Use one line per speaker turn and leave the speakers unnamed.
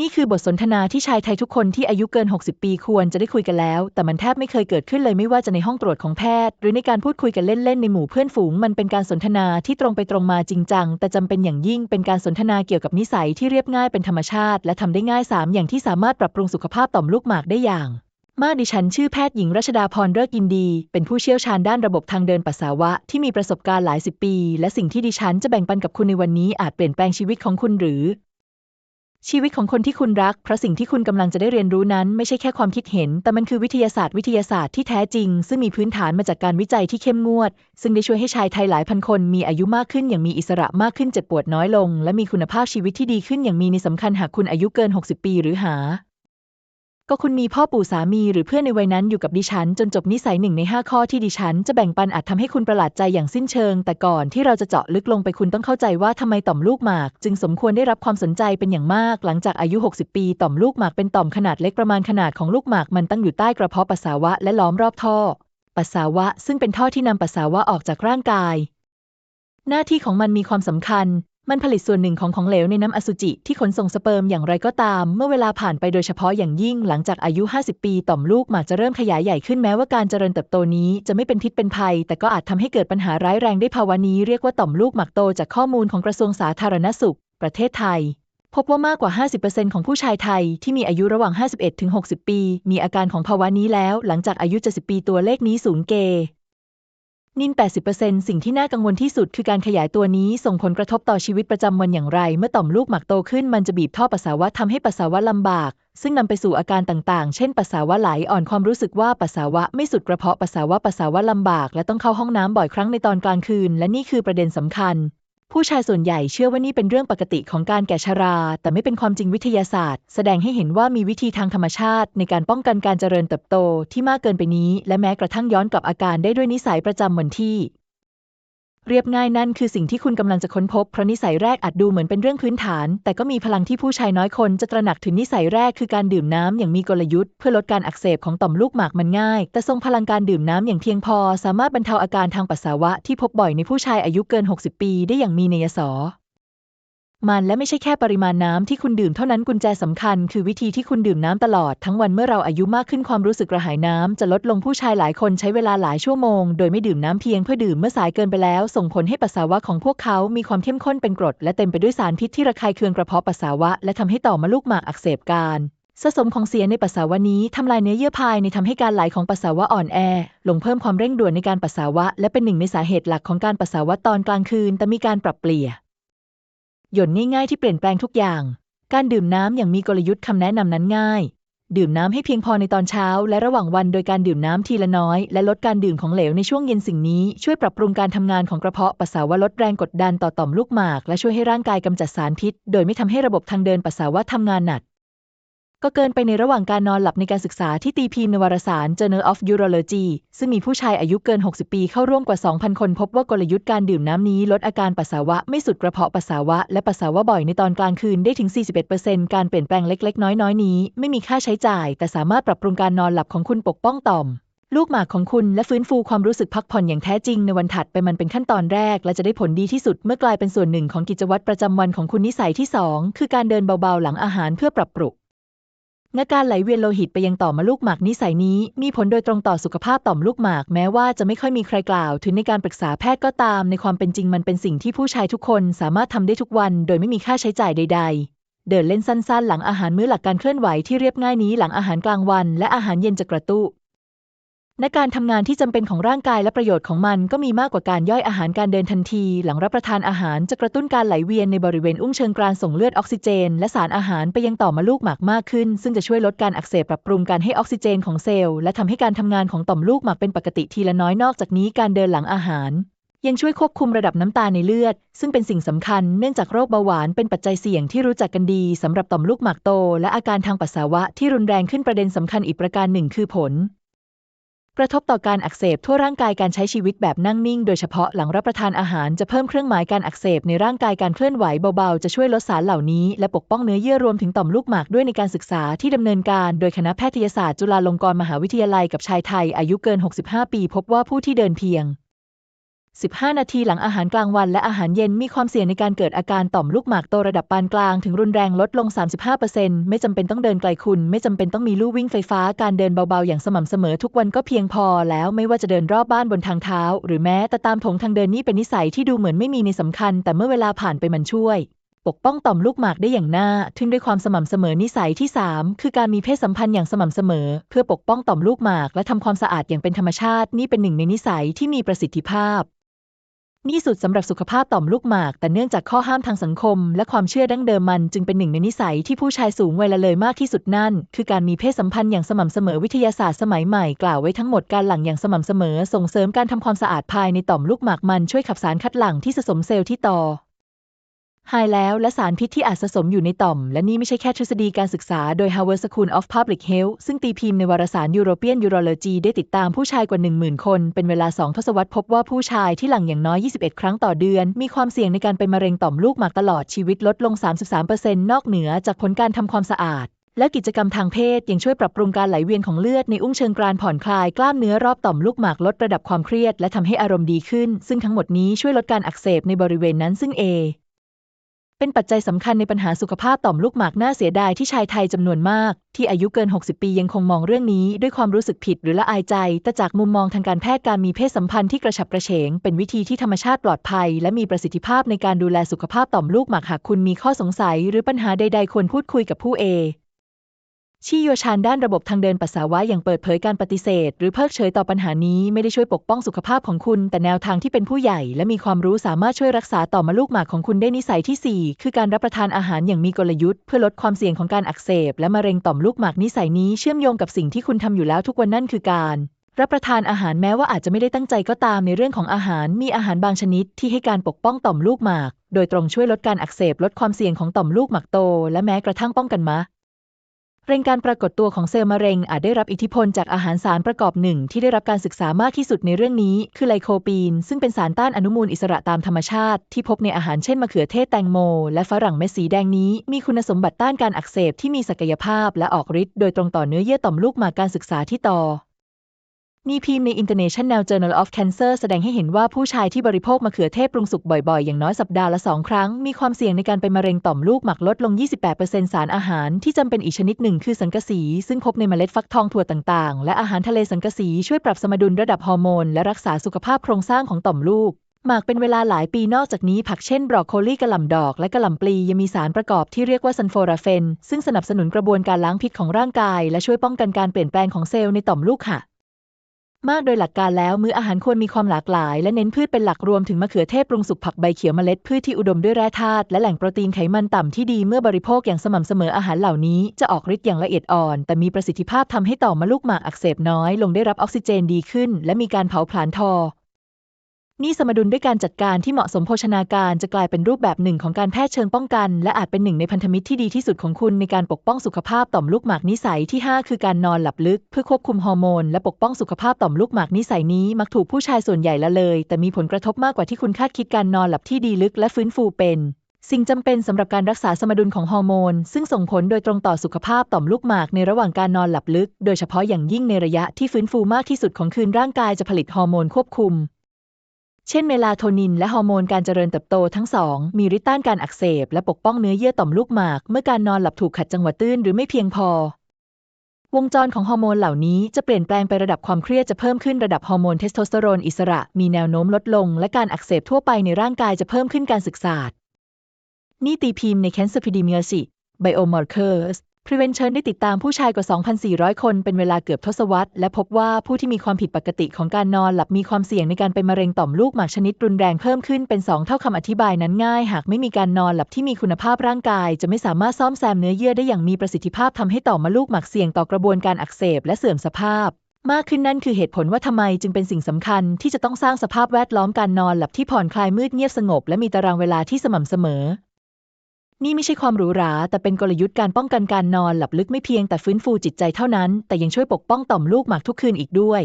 นี่คือบทสนทนาที่ชายไทยทุกคนที่อายุเกิน 60 ปีควรจะได้คุยกันแล้ว แต่มันแทบไม่เคยเกิดขึ้นเลยไม่ว่าจะในห้องตรวจของแพทย์ หรือในการพูดคุยกันเล่นๆ ในหมู่เพื่อนฝูง มันเป็นการสนทนาที่ตรงไปตรงมาจริงจัง แต่จำเป็นอย่างยิ่งเป็นการสนทนาเกี่ยวกับนิสัยที่เรียบง่ายเป็นธรรมชาติ และทำได้ง่าย 3 อย่างที่สามารถปรับปรุงสุขภาพต่อมลูกหมากได้อย่างมาดิฉันชื่อแพทย์หญิงรัชดาพรเลิกยินดี เป็นผู้เชี่ยวชาญด้านระบบทางเดินปัสสาวะที่มีประสบการณ์หลายสิบปี และสิ่งที่ดิฉันจะแบ่งปันกับคุณในวันนี้อาจเปลี่ยนแปลงชีวิตของคุณหรือ ชีวิตของคนที่คุณรัก เพราะสิ่งที่คุณกำลังจะได้เรียนรู้นั้น ไม่ใช่แค่ความคิดเห็น แต่มันคือวิทยาศาสตร์วิทยาศาสตร์ที่แท้จริง ซึ่งมีพื้นฐานมาจากการวิจัยที่เข้มงวด ซึ่งได้ช่วยให้ชายไทยหลายพันคนมีอายุมากขึ้นอย่างมีอิสระมากขึ้นเจ็บปวดน้อยลง และมีคุณภาพชีวิตที่ดีขึ้นอย่างมีในสำคัญหากคุณอายุเกิน 60 ปีหรือหา ก็คุณมีพ่อปู่สามีหรือเพื่อนในวัยนั้นอยู่กับดิฉัน จนจบนิสัยหนึ่งใน 5 ข้อที่ดิฉัน จะแบ่งปันอาจทำให้คุณประหลาดใจอย่างสิ้นเชิง แต่ก่อนที่เราจะเจาะลึกลงไปคุณต้องเข้าใจว่าทำไมต่อมลูกหมาก จึงสมควรได้รับความสนใจเป็นอย่างมาก หลังจากอายุ 60 ปีต่อมลูกหมากเป็นต่อมขนาดเล็กประมาณขนาดของลูกหมากมันตั้งอยู่ใต้กระเพาะปัสสาวะและล้อมรอบท่อ ปัสสาวะ ซึ่งเป็นท่อที่นำปัสสาวะออกจากร่างกาย หน้าที่ของมันมีความสำคัญ มันผลิตส่วนหนึ่งของของเหลวในน้ำอสุจิที่ขนส่งสเปิร์มอย่างไรก็ตาม เมื่อเวลาผ่านไปโดยเฉพาะอย่างยิ่งหลังจากอายุ 50 ปี ต่อมลูกหมากจะเริ่มขยายใหญ่ขึ้นแม้ว่าการเจริญเติบโตนี้จะไม่เป็นพิษเป็นภัย แต่ก็อาจทำให้เกิดปัญหาร้ายแรงได้ภาวะนี้เรียกว่าต่อมลูกหมากโตจากข้อมูลของกระทรวงสาธารณสุข ประเทศไทย พบว่ามากกว่า 50%ของผู้ชายไทยที่มีอายุระหว่าง 51-60 ปี มีอาการของภาวะนี้แล้ว หลังจากอายุ 70 ปีตัวเลขนี้สูงเก นิน 80%สิ่งที่น่ากังวลที่สุดคือการขยายตัวนี้ส่งผลกระทบต่อชีวิตประจำวันอย่างไร เมื่อต่อมลูกหมากโตขึ้นมันจะบีบท่อปัสสาวะทำให้ปัสสาวะลำบาก ซึ่งนำไปสู่อาการต่างๆ เช่น ปัสสาวะไหลอ่อนความรู้สึกว่าปัสสาวะไม่สุดกระเพาะปัสสาวะปัสสาวะลำบาก และต้องเข้าห้องน้ำบ่อยครั้งในตอนกลางคืน และนี่คือประเด็นสำคัญ ผู้ชายส่วนใหญ่เชื่อว่านี่เป็นเรื่องปกติของการแก่ชรา แต่ไม่เป็นความจริงวิทยาศาสตร์ แสดงให้เห็นว่ามีวิธีทางธรรมชาติ ในการป้องกันการเจริญเติบโตที่มากเกินไปนี้ และแม้กระทั่งย้อนกลับอาการได้ด้วยนิสัยประจำวันที่ เรียบง่ายนั่นคือสิ่งที่คุณกำลังจะค้นพบ เพราะนิสัยแรกอาจดูเหมือนเป็นเรื่องพื้นฐาน แต่ก็มีพลังที่ผู้ชายน้อยคนจะตระหนักถึงนิสัยแรกคือการดื่มน้ำอย่างมีกลยุทธ์เพื่อลดการอักเสบของต่อมลูกหมากมันง่าย แต่ทรงพลังการดื่มน้ำอย่างเพียงพอ สามารถบรรเทาอาการทางปัสสาวะที่พบบ่อยในผู้ชายอายุเกิน 60 ปี ได้อย่างมีนัยสอ มันและไม่ใช่แค่ปริมาณน้ำที่คุณดื่มเท่านั้นกุญแจสำคัญ คือวิธีที่คุณดื่มน้ำตลอดทั้งวันเมื่อเราอายุมากขึ้นความรู้สึกกระหายน้ำจะลดลงผู้ชายหลายคนใช้เวลาหลายชั่วโมง โดยไม่ดื่มน้ำเพียงเพื่อดื่มเมื่อสายเกินไปแล้ว ส่งผลให้ปัสสาวะของพวกเขามีความเข้มข้นเป็นกรด และเต็มไปด้วยสารพิษที่ระคายเคืองกระเพาะปัสสาวะและทำให้ต่อมลูกหมากอักเสบการสะสมของเสียในปัสสาวะนี้ทำลายเนื้อเยื่อภายในทำให้การไหลของปัสสาวะอ่อนแอ ลงเพิ่มความเร่งด่วนในการปัสสาวะ และเป็นหนึ่งในสาเหตุหลักของการปัสสาวะตอนกลางคืน แต่มีการปรับเปลี่ยน หยดนง่ายๆที่เปลี่ยนแปลงทุกอย่าง การดื่มน้ำอย่างมีกลยุทธ์คำแนะนำนั้นง่าย ดื่มน้ำให้เพียงพอในตอนเช้า และระหว่างวันโดยการดื่มน้ำทีละน้อย และลดการดื่มของเหลวในช่วงเย็นสิ่งนี้ ช่วยปรับปรุงการทำงานของกระเพาะปัสสาวะลดแรงกดดันต่อต่อมลูกหมาก และช่วยให้ร่างกายกำจัดสารพิษ โดยไม่ทำให้ระบบทางเดินปัสสาวะทำงานหนัก ก็เกินไปในระหว่างการนอนหลับในการศึกษาที่ตีพิมพ์ในวารสาร Journal of Urology ซึ่งมีผู้ชายอายุเกิน 60 ปีเข้าร่วมกว่า 2,000 คนพบว่ากลยุทธ์การดื่มน้ำนี้ลดอาการปัสสาวะไม่สุดกระเพาะปัสสาวะและปัสสาวะบ่อยในตอนกลางคืนได้ถึง 41%การเปลี่ยนแปลงเล็ก ๆ น้อยๆ นี้ ไม่มีค่าใช้จ่าย แต่สามารถปรับปรุงการนอนหลับของคุณปกป้องต่อมลูกหมากของคุณและฟื้นฟูความรู้สึกพักผ่อนอย่างแท้จริงในวันถัดไปมันเป็นขั้นตอนแรก และจะได้ผลดีที่สุดเมื่อกลายเป็นส่วนหนึ่งของกิจวัตรประจำวันของคุณนิสัยที่ 2 คือการเดินเบาๆ หลังอาหารเพื่อปรับปรุง งการไหลเวียนโลหิตไปยังต่อมลูกหมากนิสัยนี้ มีผลโดยตรงต่อสุขภาพต่อมลูกหมาก แม้ว่าจะไม่ค่อยมีใครกล่าว ถึงในการปรึกษาแพทย์ก็ตาม ในความเป็นจริงมันเป็นสิ่งที่ผู้ชายทุกคนสามารถทำได้ทุกวัน โดยไม่มีค่าใช้จ่ายใด ๆ เดินเล่นสั้นๆ หลังอาหารมื้อหลักการเคลื่อนไหวที่เรียบง่ายนี้หลังอาหารกลางวัน และอาหารเย็นจะกระตุ้ นในการทำงานที่จำเป็นของร่างกายและประโยชน์ของมันก็มีมากกว่าการย่อยอาหารการเดินทันที หลังรับประทานอาหารจะกระตุ้นการไหลเวียนในบริเวณอุ้งเชิงกรานส่งเลือดออกซิเจน และสารอาหารไปยังต่อมลูกหมากมากขึ้น ซึ่งจะช่วยลดการอักเสบปรับปรุงการให้ออกซิเจนของเซลล์และทำให้การทำงานของต่อมลูกหมากเป็นปกติทีละน้อยนอกจากนี้การเดินหลังอาหาร ยังช่วยควบคุมระดับน้ำตาลในเลือด ซึ่งเป็นสิ่งสำคัญเนื่องจากโรคเบาหวานเป็นปัจจัยเสี่ยงที่รู้จักกันดีสำหรับต่อมลูกหมากโต และอาการทางปัสสาวะที่รุนแรงขึ้นประเด็นสำคัญอีกประการหนึ่งคือผล กระทบต่อการอักเสบทั่วร่างกายการใช้ชีวิตแบบนั่งนิ่ง โดยเฉพาะหลังรับประทานอาหารจะเพิ่มเครื่องหมายการอักเสบในร่างกายการเคลื่อนไหวเบา ๆ จะช่วยลดสารเหล่านี้ และปกป้องเนื้อเยื่อรวมถึงต่อมลูกหมากด้วยในการศึกษาที่ดำเนินการ โดยคณะแพทยศาสตร์จุฬาลงกรณ์มหาวิทยาลัยกับชายไทยอายุเกิน 65 ปี พบว่าผู้ที่เดินเพียง 15 นาทีหลังอาหารกลางวันและอาหารเย็นมีความเสี่ยงในการเกิดอาการต่อมลูกหมากโตระดับปานกลางถึงรุนแรงลดลง 35%ไม่จำเป็นต้องเดินไกลคุณ ไม่จำเป็นต้องมีลู่วิ่งไฟฟ้าการเดินเบาๆ อย่างสม่ำเสมอทุกวันก็เพียงพอแล้วไม่ว่าจะเดินรอบบ้านบนทางเท้า หรือแม้แต่ตามถงทางเดินนี่เป็นนิสัยที่ดูเหมือนไม่มีในสำคัญ แต่เมื่อเวลาผ่านไปมันช่วย ปกป้องต่อมลูกหมากได้อย่างน่าทึ่งด้วยความสม่ำเสมอนิสัยที่ 3 คือการมีเพศสัมพันธ์อย่างสม่ำเสมอ เพื่อปกป้องต่อมลูกหมาก และทำความสะอาดอย่างเป็นธรรมชาติ นี่เป็นหนึ่งในนิสัยที่มีประสิทธิภาพ นี่สุดสำหรับสุขภาพต่อมลูกหมาก แต่เนื่องจากข้อห้ามทางสังคม และความเชื่อดั้งเดิมมัน จึงเป็นหนึ่งในนิสัยที่ผู้ชายสูงวัยละเลยมากที่สุดนั่น คือการมีเพศสัมพันธ์อย่างสม่ำเสมอวิทยาศาสตร์สมัยใหม่กล่าวไว้ทั้งหมดการหลั่งอย่างสม่ำเสมอ ส่งเสริมการทำความสะอาดภายในต่อมลูกหมากมันช่วยขับสารคัดหลั่งที่สะสมเซลล์ที่ต่อ หายแล้วและสารพิษที่อาจสะสมอยู่ในต่อม และนี่ไม่ใช่แค่ทฤษฎีการศึกษาโดย Harvard School of Public Health ซึ่งตีพิมพ์ในวารสาร European Urology ได้ติดตามผู้ชายกว่า 10,000 คน เป็นเวลา 2 ทศวรรษพบว่าผู้ชายที่หลั่งอย่างน้อย 21 ครั้งต่อเดือน มีความเสี่ยงในการเป็นมะเร็งต่อมลูกหมากตลอดชีวิตลดลง 33%นอกเหนือจากผลการทำความสะอาดและกิจกรรมทางเพศยังช่วยปรับปรุงการไหลเวียนของเลือดในอุ้งเชิงกรานผ่อนคลายกล้ามเนื้อรอบต่อมลูกหมากลดระดับความเครียด และทำให้อารมณ์ดีขึ้น ซึ่งทั้งหมดนี้ช่วยลดการอักเสบในบริเวณนั้นซึ่ง A เป็นปัจจัยสำคัญในปัญหาสุขภาพต่อมลูกหมากน่าเสียดายที่ชายไทยจำนวนมาก ที่อายุเกิน 60 ปียังคงมองเรื่องนี้ด้วยความรู้สึกผิดหรือละอายใจ แต่จากมุมมองทางการแพทย์การมีเพศสัมพันธ์ที่กระฉับกระเฉง เป็นวิธีที่ธรรมชาติปลอดภัย และมีประสิทธิภาพในการดูแลสุขภาพต่อมลูกหมากหากคุณมีข้อสงสัย หรือปัญหาใด ๆ ควรพูดคุยกับผู้เอ ชี่โยชานด้านระบบทางเดินปัสสาวะอย่างเปิดเผยการปฏิเสธ หรือเพิกเฉยต่อปัญหานี้ไม่ได้ช่วยปกป้องสุขภาพของคุณ แต่แนวทางที่เป็นผู้ใหญ่ และมีความรู้สามารถช่วยรักษาต่อมลูกหมากของคุณได้นิสัยที่ 4 คือการรับประทานอาหารอย่างมีกลยุทธ์เพื่อลดความเสี่ยงของการอักเสบ และมะเร็งต่อมลูกหมากนิสัยนี้เชื่อมโยงกับสิ่งที่คุณทำอยู่แล้วทุกวันนั่นคือการรับประทานอาหารแม้ว่าอาจจะไม่ได้ตั้งใจก็ตามในเรื่องของอาหาร มีอาหารบางชนิดที่ให้การปกป้องต่อมลูกหมาก โดยตรงช่วยลดการอักเสบลดความเสี่ยงของต่อมลูกหมากโต และแม้กระทั่งป้องกันมะ เร่งการปรากฏตัวของเซลล์มะเร็งอาจได้รับอิทธิพลจากอาหารสารประกอบหนึ่งที่ได้รับการศึกษามากที่สุดในเรื่องนี้ คือไลโคปีน ซึ่งเป็นสารต้านอนุมูลอิสระตามธรรมชาติ ที่พบในอาหารเช่นมะเขือเทศแตงโม และฝรั่งเม็ดสีแดงนี้ มีคุณสมบัติต้านการอักเสบที่มีศักยภาพและออกฤทธิ์โดยตรงต่อเนื้อเยื่อต่อมลูกหมากการศึกษาที่ต่อ นี่พิมพ์ใน International Journal of Cancer แสดงให้เห็นว่าผู้ชายที่บริโภคมะเขือเทศปรุงสุกบ่อยๆ อย่างน้อยสัปดาห์ละสองครั้ง มีความเสี่ยงในการเป็นมะเร็งต่อมลูกหมากลดลง 28%สารอาหารที่จำเป็นอีกชนิดหนึ่งคือสังกะสี ซึ่งพบในเมล็ดฟักทองถั่วต่างๆ และอาหารทะเลสังกะสีช่วยปรับสมดุลระดับฮอร์โมนและรักษาสุขภาพโครงสร้างของต่อมลูกหมากเป็นเวลาหลายปีนอกจากนี้ผักเช่นบรอกโคลีกระหล่ำดอกและกระหล่ำปลียังมีสารประกอบที่เรียกว่าซันโฟราเฟน ซึ่งสนับสนุนกระบวนการล้างพิษของร่างกาย และช่วยป้องกันการเปลี่ยนแปลงของเซลล์ในต่อมลูกค่ะ มากโดยหลักการแล้วมื้ออาหารควรมีความหลากหลาย และเน้นพืชเป็นหลักรวมถึงมะเขือเทศปรุงสุกผักใบเขียวเมล็ดพืชที่อุดมด้วยแร่ธาตุและแหล่งโปรตีนไขมันต่ำที่ดีเมื่อบริโภคอย่างสม่ำเสมออาหารเหล่านี้จะออกฤทธิ์อย่างละเอียดอ่อน แต่มีประสิทธิภาพทำให้ต่อมลูกหมากอักเสบน้อยลงได้รับออกซิเจนดีขึ้น และมีการเผาผลาญทอ นี่สมดุลด้วยการจัดการที่เหมาะสมโภชนาการจะกลายเป็นรูปแบบหนึ่งของการแพทย์เชิงป้องกัน และอาจเป็นหนึ่งในพันธมิตรที่ดีที่สุดของคุณในการปกป้องสุขภาพต่อมลูกหมากนิสัยที่ 5 คือการนอนหลับลึก เพื่อควบคุมฮอร์โมนและปกป้องสุขภาพต่อมลูกหมากนิสัยนี้มักถูกผู้ชายส่วนใหญ่ละเลย แต่มีผลกระทบมากกว่าที่คุณคาดคิดการนอนหลับที่ดีลึกและฟื้นฟูเป็นสิ่งจำเป็นสำหรับการรักษาสมดุลของฮอร์โมน ซึ่งส่งผลโดยตรงต่อสุขภาพต่อมลูกหมากในระหว่างการนอนหลับลึก โดยเฉพาะอย่างยิ่งในระยะที่ฟื้นฟูมากที่สุดของคืนร่างกายจะผลิตฮอร์โมนควบคุม เช่นเมลาโทนินและฮอร์โมนการเจริญเติบโตทั้งสองมีฤทธิ์ต้านการอักเสบและปกป้องเนื้อเยื่อต่อมลูกหมาก เมื่อการนอนหลับถูกขัดจังหวะตื้นหรือไม่เพียงพอ วงจรของฮอร์โมนเหล่านี้จะเปลี่ยนแปลงไประดับความเครียดจะเพิ่มขึ้นระดับฮอร์โมนเทสโทสเตอโรนอิสระ มีแนวโน้มลดลง และการอักเสบทั่วไปในร่างกายจะเพิ่มขึ้นการศึกษานี่ตีพิมพ์ใน Cancer Epidemiology Biomarkers Prevention ได้ติดตามผู้ชายกว่า 2,400 คนเป็นเวลาเกือบทศวรรษ และพบว่าผู้ที่มีความผิดปกติของการนอนหลับมีความเสี่ยงในการเป็นมะเร็งต่อมลูกหมากชนิดรุนแรงเพิ่มขึ้นเป็น 2 เท่าคำอธิบายนั้นง่าย หากไม่มีการนอนหลับที่มีคุณภาพร่างกาย จะไม่สามารถซ่อมแซมเนื้อเยื่อได้อย่างมีประสิทธิภาพทำให้ต่อมลูกหมากเสี่ยงต่อกระบวนการอักเสบและเสื่อมสภาพมากขึ้นนั่นคือเหตุผลว่าทำไมจึงเป็นสิ่งสำคัญที่จะต้องสร้างสภาพแวดล้อมการนอนหลับที่ผ่อนคลายมืดเงียบสงบ และมีตารางเวลาที่สม่ำเสมอ นี่ไม่ใช่ความหรูหรา แต่เป็นกลยุทธ์การป้องกันการนอนหลับลึกไม่เพียงแต่ฟื้นฟูจิตใจเท่านั้น แต่ยังช่วยปกป้องต่อมลูกหมากทุกคืนอีกด้วย